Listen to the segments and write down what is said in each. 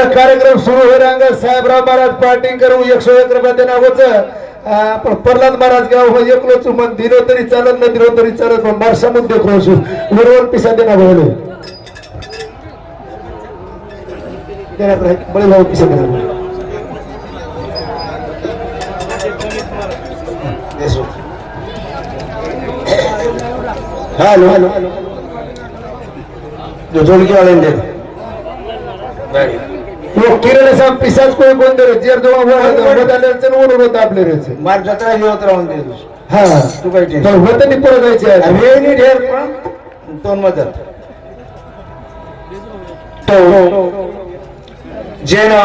प्रल्हाद कार्यक्रम सुरू हो अंग साहेबराव महाराज पार्टिंग करू एकशे एक रुपया देणार होच प्रल्हाद महाराज गाव हो एकलोच मग दिलो तरी चालत न दिलो तरी चालत पण मारसा मध्ये देखो उर्वर पिसा देणार बोले बळे भाऊ पिसा देणार हॅलो हॅलो जो जोडकी वाले दे किरण साहेब पिसाच कोई कोण दे जेर जो चल ओढून होत आपले रेचे मार जत्रा हे होत राहून दे हा. तू काय होत परत जायचे ढेर पण दोन मदत. तो जे ना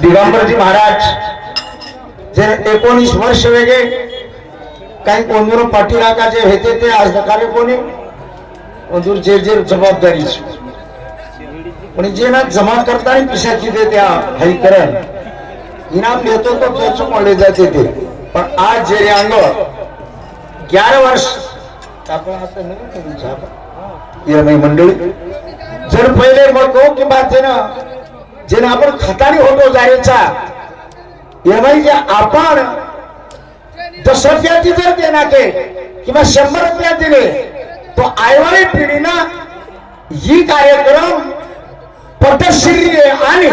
दिगंबरजी महाराज जे एकोणीस वर्ष वेगे काही कोंदूर पाठीराखाचे होते ते आज नकारे कोणी? कोंदूर जे जे जबाबदारी जे ना जमा करता आणि पिशाची ते त्या हरिकरण इनाम देतो तो तोच मोडले जाते ते. पण आज जे अंग ग्यारह वर्ष. नाही मंडळी. जर पहिले म्हणतो की बा जे ना आपण खतारी होतो जायचा एवढी जे आपण दस रुपयाची जर देना के किंवा शंभर रुपया दिले तो आयवारी पिढीनं ही कार्यक्रम पटशील आणि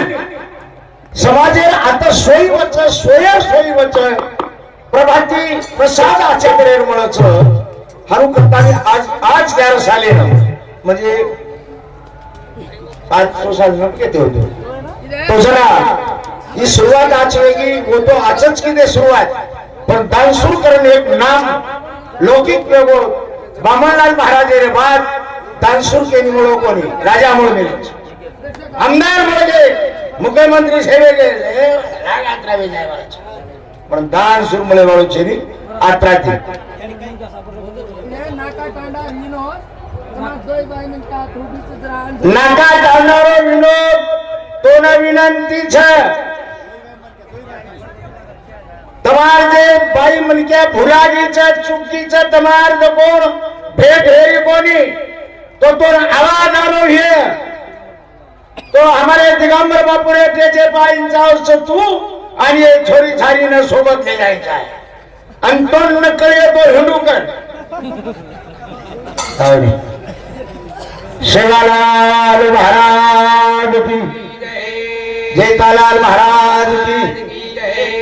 समाजेर आता सोयीवच स्वयं सोया प्रभाती प्रसाद आचार्य म्हणच हारू करताना आज आज ग्यारह साले ना. म्हणजे आज सो साल नक्की ते होते. तो जरा ही सुरुवात आज वेगळी होतो आजच किती सुरुवात. पण दानसूर करणे एक नाम लौकिक प्रभू बामणलाल महाराज रे बाद दानसूर केली म्हणून कोणी? राजा म्हणून आमदार म्हणजे मुख्यमंत्री सेवे गेले राग आत्रावे जाय वाळाचे. पण दान सुर मुळे वाळूचे नी आत्राती नाका टांडा विनोद તમારા જોઈ ભાઈ ને કા થોડી ચિત્રા અંધ નાકા ચાલનારો વિનોદ તો ના વિનંતી છે તમાર જે ભાઈ મનક્યા ભુરાજી છે ચૂકી છે તમાર જો કોણ ભેટ हेरी कोणी तो तो आवाज आलो हे तो हमारे दिगंबर बापुरे त्याचे पाय इंचावर तू आणि हे छोरी छारीनं सोबत ले जायचं आहे आणि तो नकळ येतो हिंदूकर शेवालाल महाराज की। जेतालाल महाराज की।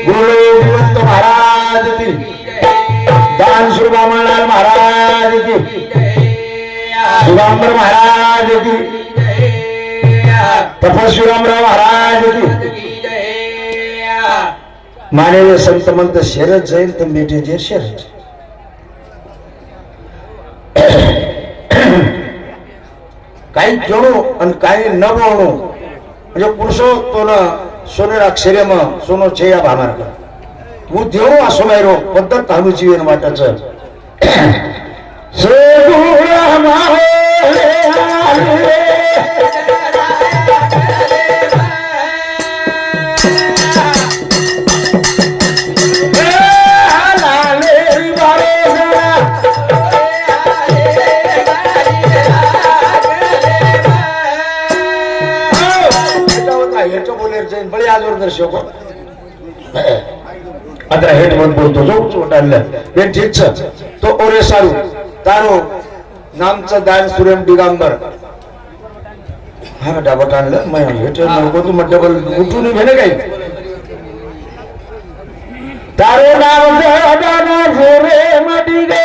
गुरुदेवंत महाराज की। दान सुबामलाल महाराज की। सुगांबर महाराज की। तपस्वीरामराव महाराज की माननीय संत मंत शरद जाईल तर बेटे जे शरद काही जणू आणि काही न म्हणू म्हणजे पुरुषो तो न सोनेर अक्षरेम सोनो छे या भामार હું દેવો આ સમયરો પદ્ધત તાનું જીવન વાટચ સે ગુરુ దర్శకు అతను హెడ్ మంది పోతూ చూచు ఉంటాను నేను తీర్చ తో ఒరే సారు తాను నామచ దాని సూర్యం దిగంబర్ हा डबा आणलं मग मग डबल उठून घे ना काही तारो नाम जोरे मडी गे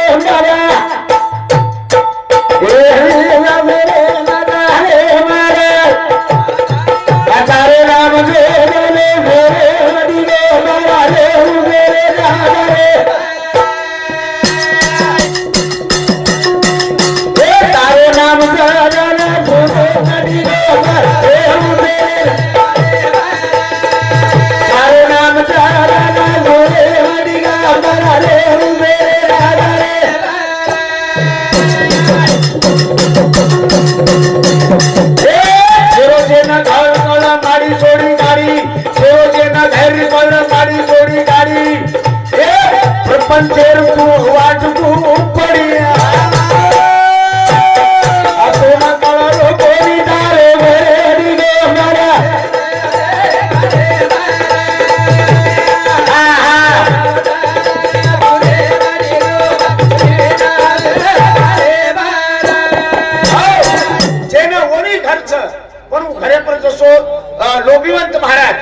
लोभिवंत महाराज.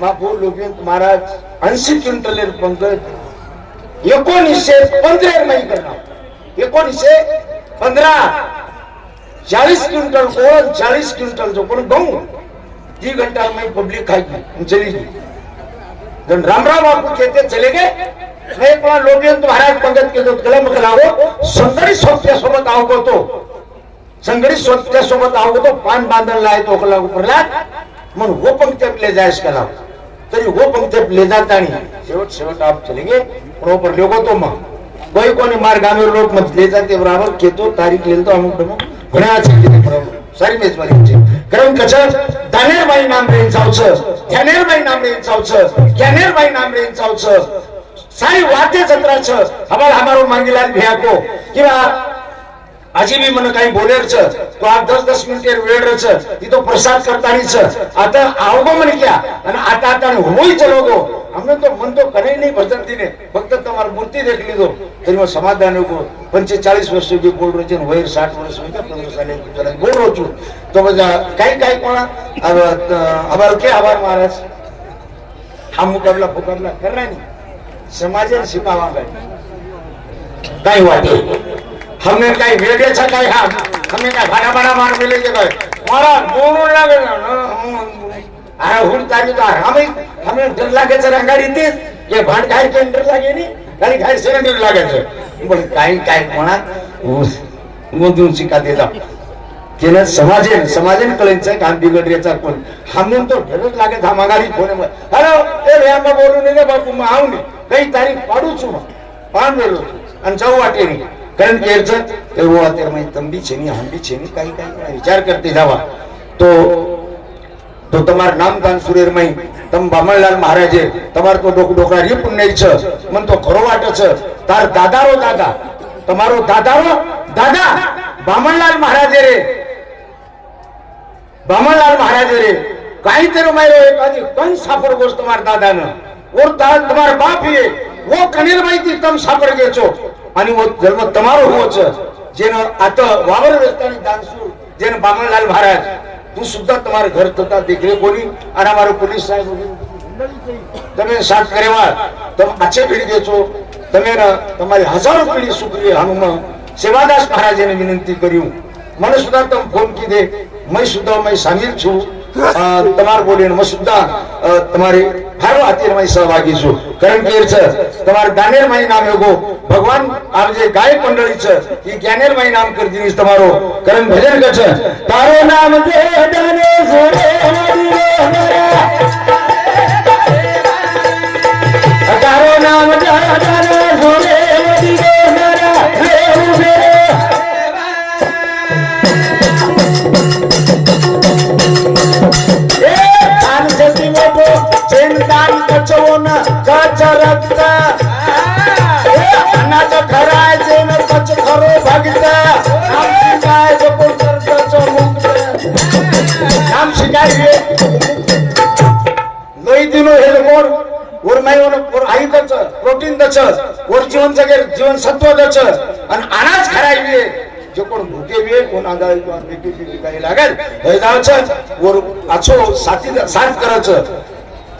महापौर लोभिवंत महाराज ऐंशी क्विंटल पंकज एकोणीसशे पंधरा नाही करणार. एकोणीसशे पंधरा. चाळीस क्विंटल कोण चाळीस क्विंटल जो कोण गहू. ती घंटा में पब्लिक खाएगी चली गई जब रामराव बापू कहते चले गए मैं कोणा लोभिवंत महाराज पंकज के जो कलम कलावो संगडी सोबत्या सोबत आवगतो. संगडी सोबत्या सोबत आवगतो पान बांधणला आहे तो कला उपरला म्हणून वो पंक्त्या ले जायस कला तरी वो पंक्त्या ले जाता नहीं शेवट शेवट आप चले गए पण ऊपर लोगो तो मग कोई कोणी मार गामे लोक मत ले जाते बराबर खेतो तारीख लेल तो अमुक डमुक ઘણા છે કે બરાબર સારી મેજબાની છે કારણ કે છે દાનેરભાઈ નામ રે જાવ છે ધ્યાનેરભાઈ નામ રે જાવ છે જ્ઞાનેરભાઈ નામ રે જાવ છે સારી વાતે જત્રા છે અમાર અમારો માંગીલાલ ભૈયા કો आजी मी म्हण काही बोलेरच तो आज दस दस मिनिटे वेळच तिथं प्रसाद करतानीच. आता अवगमन क्या आणि आता आता होई चलोगो आम्ही तो म्हणतो कधी नाही भजन तिने फक्त तुम्हाला मूर्ती देखली तो. तरी मग समाधान होतो पंचेचाळीस वर्ष होती गोड रचून वैर साठ वर्ष होता गोड रोचो तो काही काही कोणा? आभार के आभार महाराज? हा मुकाबला फुकाबला करणार नाही. समाजाला शिकावा काय वाटेल हमने काही वेगळेचा काही हा हमने काय भाडाभाडा मार मिलेचे काय मला बोलून लागेल अरे हुन तारी तो हमें हमें डर लागे से रंगाड़ी थी ये भांड खाई के डर लागे नहीं खाली खाई से डर लागे से बोल काही काही कोणा उस मधून शिका देला केलं समाजेन समाजेन कळेंचं काम बिघडल्याचा कोण हमने तो डरच लागे था मागारी फोन हॅलो ए भैया मैं बोलू नहीं ना बापू मैं आऊं नहीं। कई तारीख पाडू चुमा पान बोलो। आणि जाऊ वाटेरी કારણ કે અર્જત એવો અત્યારે તંબી છે ની હાંડી છે ની કઈ કઈ વિચાર કરતી જવા. તો તો તમારું નામ તાન સુરેરમય તમ બામણલાલ મહારાજે તમાર તો ડોક ડોકરા રી પુણ્ય છે, મન તો ઘરો વાટે છે. તાર દાદારો દાદા, તમારો દાદારો દાદા, બામણલાલ મહારાજે રે. બામણલાલ મહારાજે રે. કાઈ તેરો માર્યો એક આજે કંઈ સાફર ગોસ તમાર દાદાને. ઓર તમાર બાપ એ, વો કનીરભાઈ થી તમ સાફર ગયો છો. आणि जन्म तमारो होच जेन आता वावर रस्तानी दानसू જેને બામણલાલ મહારાજ, તું સુદ્ધા તમારા ઘર થતા દીકરી કોની? અને અમારો પોલીસ સાહેબ તમે સાત કરેવાર તમે આછે પીડી દેજો તમે તમારી હજારો પીડી સુખરી હનુમાન, સેવાદાસ મહારાજને વિનંતી કર્યું મને સુધા તમે ફોન કીધે. મેં સુધા મેં સામેલ છું. તમાર બોલીને મેં સુદ્ધા તમારી હારો અત્યારે સહભાગી નામ ભગવાન આ જે ગાયક મંડળી છે, એ નામ કરી દીધી તમારો. કરણ ભજન છે. તારો નામ દે तुमचं जीवन सत्व त्याच आणि अनाज खरायवी जे कोण भुके वे कोण आंधळी किंवा काही लागेल हे जावचं वर आचो साथी साथ करायचं.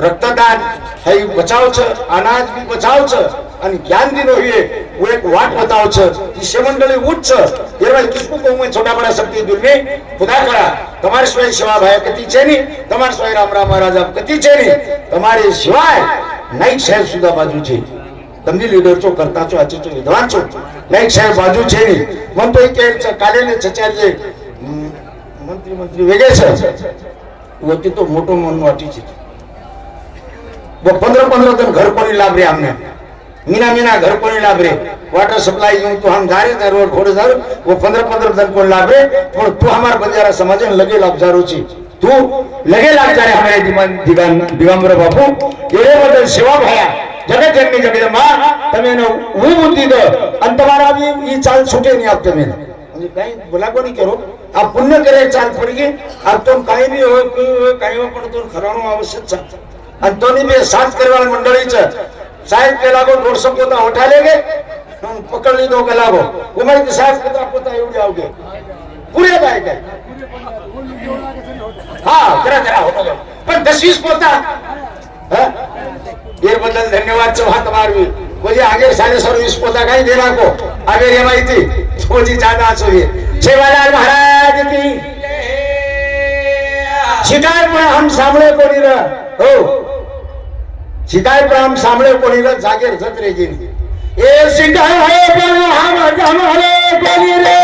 रक्तदान हे बचावचं अनाज बी बचावचं आणि ज्ञान दिन होईये वो एक वाट बतावचं ईश्वर मंडळी उच्च छोटा बड़ा शक्ति दिल खुदा करा. तुम्हारे सिवाय शिवा भाई कति चेनी. तुम्हारे सिवाय राम राम महाराज चेनी. तुम्हारे शिवाय नाही सुद्धा बाजूचे. તમને લીડર છો કરતા છો આચે છો વિદ્વાન છો નાઈક સાહેબ બાજુ છે ની મન તો એ કહે છે કાલે ને ચચારીએ મંત્રી મંત્રી વેગે છે વતી તો મોટો મન વાટી છે वो पंद्रह पंद्रह दिन घर को नहीं लाभ रहे हमने मीना मीना घर को नहीं लाभ रहे वाटर सप्लाई यूं तो हम जा रहे थे रोड फोड़े जा रहे, वो पंद्रह पंद्रह दिन को लाभ रहे पर तू हमारा बंजारा समाज में लगे लाभ जा रुचि तू लगे लाभ जा रहे हमारे दिवान दिगान दिगंबर बापू ये बदल सेवा भया જગત જગની જગતમાં તમે એને હું દીધો દો. અને તમારા ઈ ચાલ છૂટે નહીં આપ તમે કઈ બોલાકો નહીં કરો. આ પુણ્ય કરે ચાલ પડી ગઈ. આ તો કાંઈ બી હોય કોઈ હોય કાંઈ પણ તો ખરાણું આવશ્યક છે. અને તોની બે સાથ કરવાની મંડળી છે. સાહેબ પેલા કો દોઢસો પોતા ઉઠા લેગે. હમ, પકડ લીધો કે લાગો ઉમર સાહેબ પોતા પોતા એવડી આવડે પૂરે થાય કે. હા જરા જરા પણ દસ વીસ પોતા. હા? याबद्दल धन्यवाद हात मारवी म्हणजे आगे साडे सर्विस पोता काही दे को। आगे रे माहिती थोडी जादा असू दे सेवालाल महाराज की। शिकार पण हम सामळे कोणी र हो। शिकार पण हम सामळे कोणी र जागेर जत्रे गेली ए शिकार है पण हम सामळे कोणी रे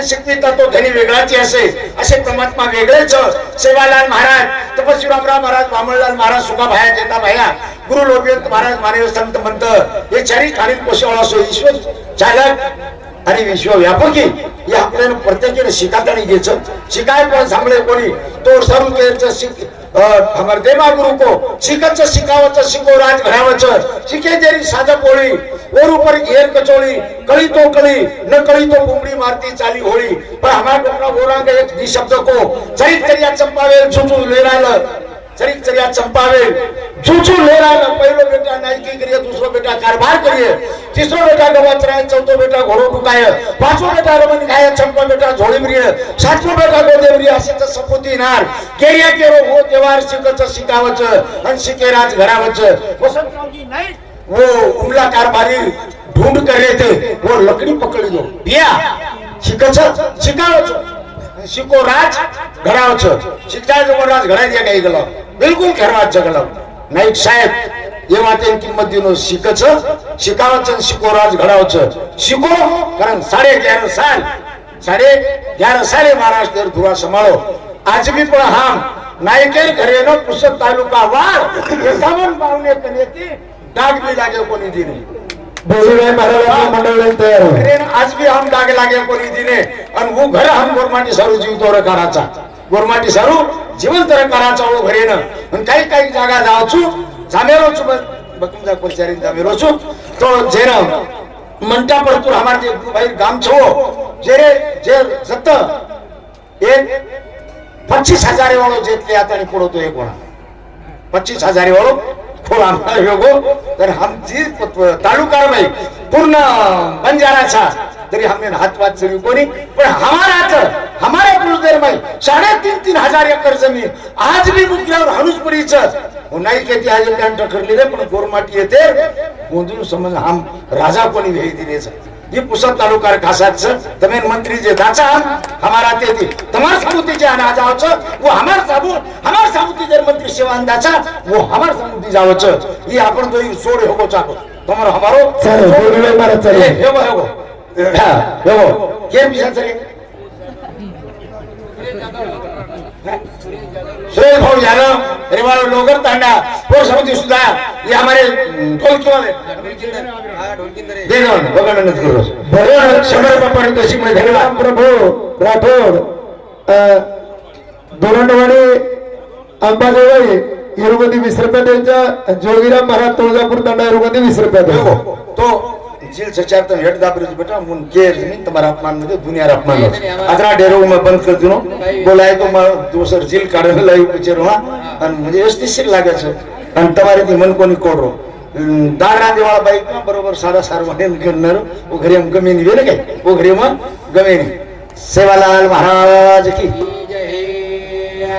वाणी तो धनी वेगळाची असे असे परमात्मा वेगळेच सेवालाल महाराज तपस्वी रामराव महाराज वामनलाल महाराज सुखा भाया जेता भाया गुरु लोकवेद महाराज मानव संत मंत हे चारी खालील पोषवाळा असो ईश्वर चालक आणि विश्व व्यापकी हे आपल्याला प्रत्येकाने शिकातानी घ्यायचं. शिकाय पण सांगले कोणी तो सर्व केचं हमर देवा गुरु को। शिकच शिकावच शिको राज घरावच शिके जेरी साजा पोळी और ऊपर घेर कचोळी कळी तो कळी न कळी तो बुमडी मारती चाली होळी। पर हमारा डोकरा बोरांग एक दी शब्द को चरित करिया चंपावेल झुझू लेराल। चरित करिया चंपावेल झुझू लेराल पहिलो बेटा नायकी करिए दूसरो बेटा कारभार करिए तीसरो बेटा गवाच राय चौथो बेटा घोडो डुकाय पाचवो बेटा रमन खाय छठो बेटा झोळी म्रिय सातवो बेटा गोदेवरी असे तर सपोती नार. केरिया केरो हो तेवार शिकच शिकावच आणि शिके राज घरावच. वसंतरावजी नाही वो उमला कारभारी ढूंढ कर रहे थे वो लकड़ी पकड़ी दो दिया शिकच शिकावच शिको राज शिकाय जवळ राज घडा दिया काही गेलं बिलकुल खरवाच जगलं नाईक साहेब हे वाटेल किंमत दिनो शिकच शिकावच शिको राज घडावच शिको कारण साडे ग्यारह साल साडे ग्यारह साले महाराष्ट्र धुरा सांभाळो. आज भी पण हम नायकेर घरेनो पुसद तालुका एकावन्न पावणे कनेती डाग भी लागे कोणी दिने. आज भी हम डाग लागे कोणी दिने. आणि वो घर हम गोरमाटी सारू जीवतो रे कराचा गोरमाटी सारू जिवंतर करा चावळ भरेन आणि काही काही जागा जावचू जामे रोचू बकुम जा पंचारी जामे रोचू तो जेन मंटा परतूर हमार जे भाई गाम छो जेरे जे सत्त एक पच्चीस हजारे वाळो जेतले आता आणि पुढं तो एक होणार पच्चीस हजारे वाळो खोल आमचा योगो. तर आमची तालुका पूर्ण बंजाराचा तरी हमने हाथ बात से कोनी पर हमारा था हमारे बुलदेर में साढ़े तीन तीन हजार एकड़ जमीन आज भी मुकल्यावर हनुस पड़ी चल नहीं कहती आज टँट ठरली रे पण गोरमाटी येते. गोंधळ समज हम राजा कोणी वेळी दिलेच ये पुसद तालुकार खासाच तमेन मंत्री जे दाचा हम हमारा ते थी तमार साबुती जे आना जाओ जावच वो हमार साबु हमार साबुती जर मंत्री शिवान दाचा वो हमार साबुती जावच. ये आपन तो ये सोरे होगो चाको. तमार हमारो चलो बोलवे मारे चलो हे हो हो केम किसान सर सुरेश भाऊ यादव रेवाड़ लोगर तांडा पूर्व समिति सुधा ये अंबाजोगाई हिरुगती वीस यांच्या जोगीराम महाराज तुळजापूर तांडा हिरुगती वीस तो જે સચાર તમે હેડ દાબરી છે બેટા. મને કેર નહીં તમારા અપમાન નથી દુનિયા અપમાન નથી આતરા ડેરો મેં બંધ કરી દીધો બોલાય તો મારો દોસર જીલ કાઢે લઈ પચેરો હા. અને મને એસ્ટિસિક લાગે છે. અને તમારીથી મન કોની કોડરો દાણા દેવાળા બાઈકમાં બરોબર સાડા સાર વાળે કરનારો ઓ ઘરે એમ ગમે નહીં ને કઈ? ઓ ઘરે માં ગમે નહીં સેવાલાલ મહારાજ કી. જય